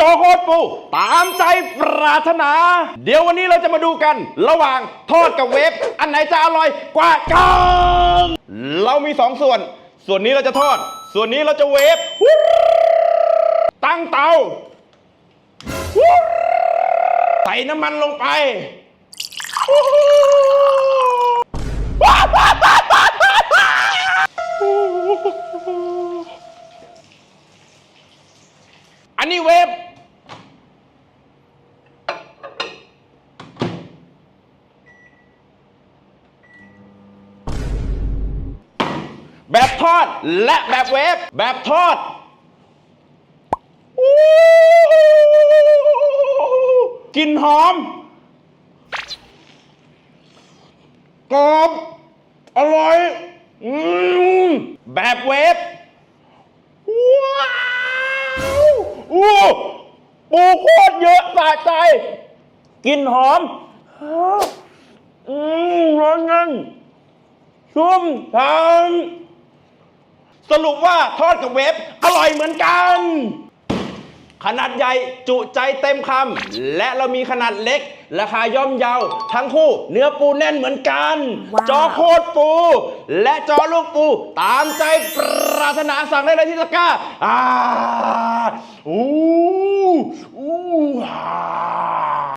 จอโคตามใจปรารถนา เดี๋ยววันนี้เราจะมาดูกัน ระหว่างทอดกับเวฟอันไหนจะอร่อยกว่ากันเรามีสองส่วน ส่วนนี้เราจะทอด ส่วนนี้เราจะเวฟตั้งเตาใส่น้ำมันลงไปอันนี้เวฟแบบ ทอด และแบบเวฟแบบทอดกลิ่นหอมกรอบอร่อยอแบบเวฟว้าวอู้ปูโคตรเยอะสะใจกลิ่นหอมอืมร้อนนั่นชุ่มฉ่ำ สรุปว่าทอดกับเวฟอร่อยเหมือนกัน ขนาดใหญ่จุใจเต็มคำและเรามีขนาดเล็ก ราคาย่อมเยา ทั้งคู่เนื้อปูแน่นเหมือนกัน ว้าว จอโคตรปู และจอลูกปู ตามใจปรารถนาสั่งได้เลยที่ตะกร้าอ่าอู้อู้อ่า